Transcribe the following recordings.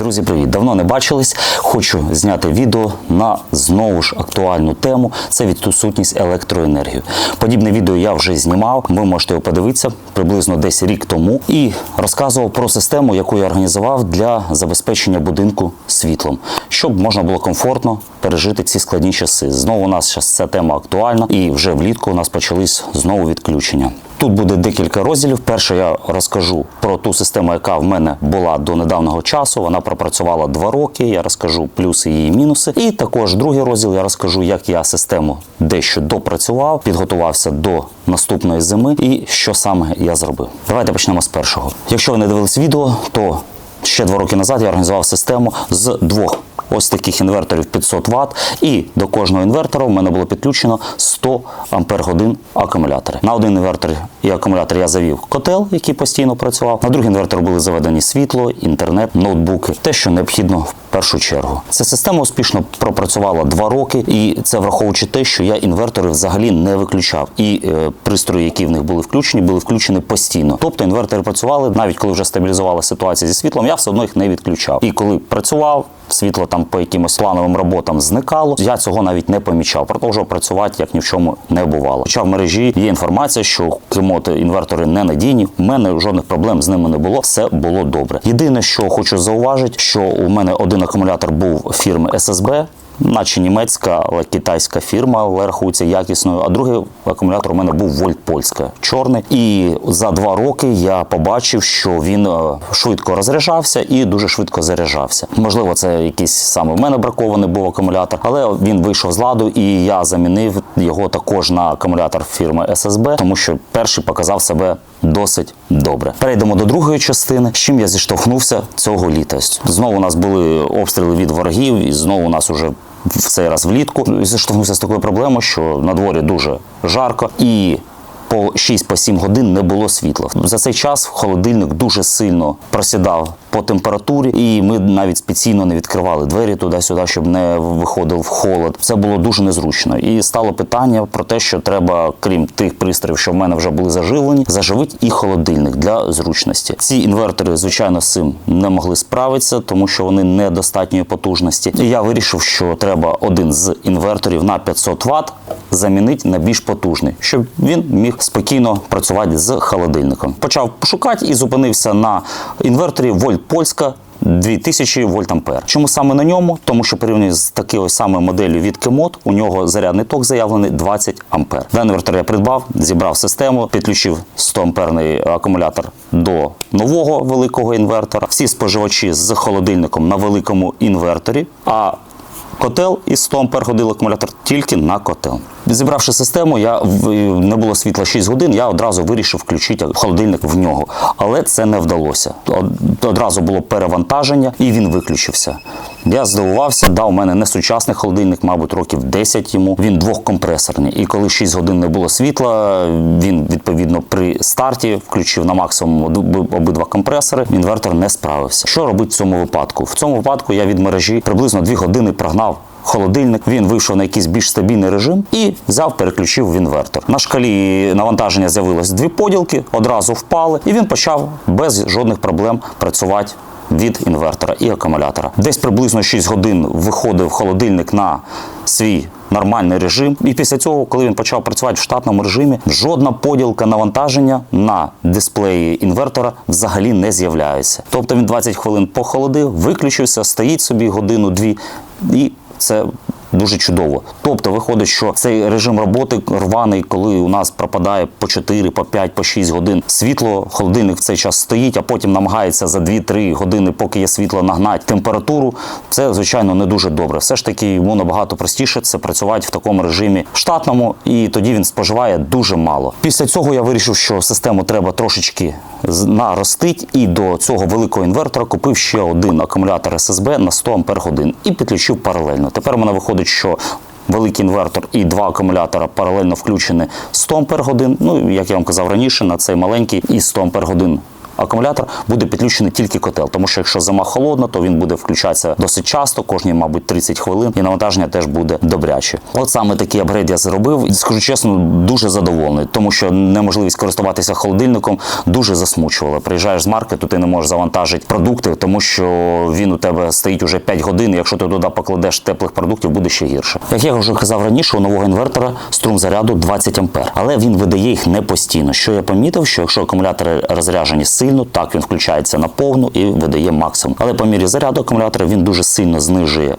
Друзі, привіт! Давно не бачились. Хочу зняти відео на знову ж актуальну тему. Це відсутність електроенергії. Подібне відео я вже знімав. Ви можете його подивитися приблизно десь рік тому і розказував про систему, яку я організував для забезпечення будинку світлом, щоб можна було комфортно пережити ці складні часи. Знову у нас зараз ця тема актуальна, і вже влітку у нас почались знову відключення. Тут буде декілька розділів. Перше я розкажу про ту систему, яка в мене була до недавнього часу. Вона пропрацювала два роки. Я розкажу плюси її мінуси. І також другий розділ я розкажу, як я систему дещо допрацював, підготувався до наступної зими і що саме я зробив. Давайте почнемо з першого. Якщо ви не дивились відео, то ще два роки назад я організував систему з двох ось таких інверторів 500 Вт, і до кожного інвертора в мене було підключено 100 ампер годин акумулятори. На один інвертор і акумулятор я завів котел, який постійно працював. На другий інвертор були заведені світло, інтернет, ноутбуки, те, що необхідно в першу чергу. Ця система успішно пропрацювала два роки, і це враховуючи те, що я інвертори взагалі не виключав. І е, пристрої, які в них були включені, були включені постійно. Тобто інвертори працювали навіть коли вже стабілізувала ситуація зі світлом, я все одно їх не відключав. І коли працював, світло там по якимось плановим роботам зникало. Я цього навіть не помічав. Продовжував працювати, як ні в чому не бувало. Хоча в мережі є інформація, що кемот інвертори ненадійні. У мене жодних проблем з ними не було. Все було добре. Єдине, що хочу зауважити, що у мене один акумулятор був фірми SSB, наче німецька, але китайська фірма, рахується якісною. А другий акумулятор у мене був Вольт Польська, чорний. І за два роки я побачив, що він е, швидко розряджався і дуже швидко заряджався. Можливо, це якийсь саме в мене бракований був акумулятор, але він вийшов з ладу, і я замінив його також на акумулятор фірми SSB, тому що перший показав себе досить добре. Перейдемо до другої частини. З чим я зіштовхнувся цього літа. Знову у нас були обстріли від ворогів, і знову у нас уже в цей раз влітку зіштовхнувся з такою проблемою, що на дворі дуже жарко і. По 6-7 годин не було світла. За цей час холодильник дуже сильно просідав по температурі, і ми навіть спеціально не відкривали двері туди-сюди, щоб не виходив холод. Це було дуже незручно. І стало питання про те, що треба, крім тих пристроїв, що в мене вже були заживлені, заживити і холодильник для зручності. Ці інвертори, звичайно, з цим не могли справитися, тому що вони недостатньої потужності. І я вирішив, що треба один з інверторів на 500 Вт замінити на більш потужний, щоб він міг спокійно працювати з холодильником. Почав шукати і зупинився на інверторі Вольт Польська. 2000 вольтампер. Чому саме на ньому? Тому що порівняно з такою самою моделлю від Кемот, у нього зарядний ток заявлений 20 ампер. Даний я придбав, зібрав систему, підключив 100 амперний акумулятор до нового великого інвертора. Всі споживачі з холодильником на великому інверторі. А Котел і 100 ампер годин акумулятор тільки на котел. Зібравши систему, я не було світла 6 годин. Я одразу вирішив включити холодильник в нього, але це не вдалося. Одразу було перевантаження, і він виключився. Я здивувався, да, у мене не сучасний холодильник, мабуть, років 10 йому. Він двохкомпресорний. І коли 6 годин не було світла, він відповідно при старті включив на максимум оби- обидва компресори. Інвертор не справився. Що робити в цьому випадку? В цьому випадку я від мережі приблизно 2 години прогнав. Холодильник він вийшов на якийсь більш стабільний режим і взяв, переключив в інвертор. На шкалі навантаження з'явилось дві поділки, одразу впали, і він почав без жодних проблем працювати від інвертора і акумулятора. Десь приблизно 6 годин виходив холодильник на свій нормальний режим. І після цього, коли він почав працювати в штатному режимі, жодна поділка навантаження на дисплеї інвертора взагалі не з'являється. Тобто він 20 хвилин похолодив, виключився, стоїть собі годину-дві і це. Дуже чудово. Тобто виходить, що цей режим роботи рваний, коли у нас пропадає по 4, по 5, по 6 годин світло, холодильник в цей час стоїть, а потім намагається за 2-3 години, поки є світло, нагнати температуру. Це звичайно не дуже добре. Все ж таки йому набагато простіше це працювати в такому режимі штатному, і тоді він споживає дуже мало. Після цього я вирішив, що систему треба трошечки наростити, і до цього великого інвертора купив ще один акумулятор ССБ на 100 ампер годин і підключив паралельно. Тепер в мене виходить, що великий інвертор і два акумулятора паралельно включені 100 ампер годин. Ну, як я вам казав раніше, на цей маленький і 100 ампер годин акумулятор, буде підключений тільки котел. Тому що якщо зима холодна, то він буде включатися досить часто, кожні, мабуть, 30 хвилин, і навантаження теж буде добряче. От саме такий апгрейд я зробив. І скажу чесно, дуже задоволений, тому що неможливість користуватися холодильником дуже засмучувала. Приїжджаєш з маркету, ти не можеш завантажити продукти, тому що він у тебе стоїть уже 5 годин. Якщо ти туди покладеш теплих продуктів, буде ще гірше. Як я вже казав раніше, у нового інвертора струм заряду 20 ампер, але він видає їх не постійно. Що я помітив, що якщо акумулятори розряджені сильно, так він включається на повну і видає максимум. Але по мірі заряду акумулятора він дуже сильно знижує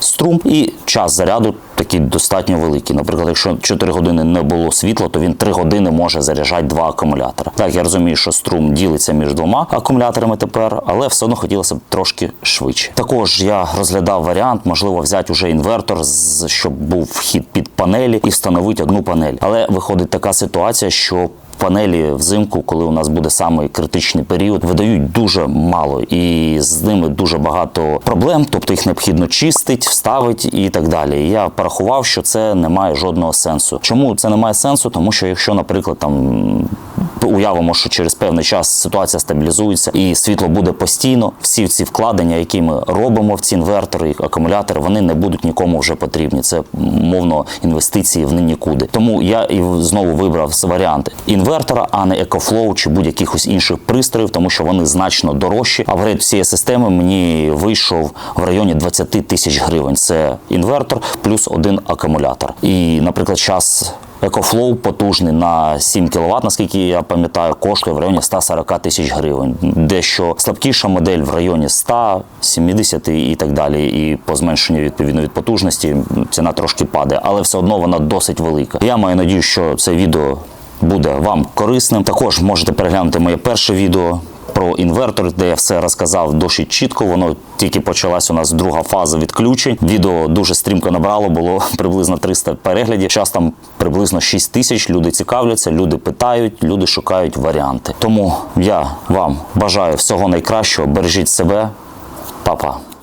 струм і час заряду такий достатньо великий. Наприклад, якщо 4 години не було світла, то він 3 години може заряджати два акумулятори. Так, я розумію, що струм ділиться між двома акумуляторами тепер, але все одно хотілося б трошки швидше. Також я розглядав варіант, можливо, взяти уже інвертор, щоб був вхід під панелі і встановити одну панель. Але виходить така ситуація, що Панелі взимку, коли у нас буде самий критичний період, видають дуже мало, і з ними дуже багато проблем. Тобто їх необхідно чистить, вставити і так далі. Я порахував, що це не має жодного сенсу. Чому це не має сенсу? Тому що якщо, наприклад, там уявимо, що через певний час ситуація стабілізується і світло буде постійно. Всі ці вкладення, які ми робимо в ці інвертори, акумулятори, вони не будуть нікому вже потрібні. Це мовно інвестиції в нікуди. Тому я і знову вибрав варіанти інвертора, а не EcoFlow чи будь-яких ось інших пристроїв, тому що вони значно дорожчі. Апгрейд цієї системи мені вийшов в районі 20 тисяч гривень. Це інвертор плюс один акумулятор. І, наприклад, час EcoFlow потужний на 7 кВт, наскільки я пам'ятаю, коштує в районі 140 тисяч гривень. Дещо слабкіша модель в районі 100, 70 і так далі. І по зменшенню відповідно від потужності ціна трошки падає, але все одно вона досить велика. Я маю надію, що це відео буде вам корисним. Також можете переглянути моє перше відео. Про інвертор, де я все розказав досить чітко. Воно тільки почалась у нас друга фаза відключень. Відео дуже стрімко набрало, було приблизно 300 переглядів. Зараз там приблизно 6 тисяч. Люди цікавляться, люди питають, люди шукають варіанти. Тому я вам бажаю всього найкращого. Бережіть себе, Па-па.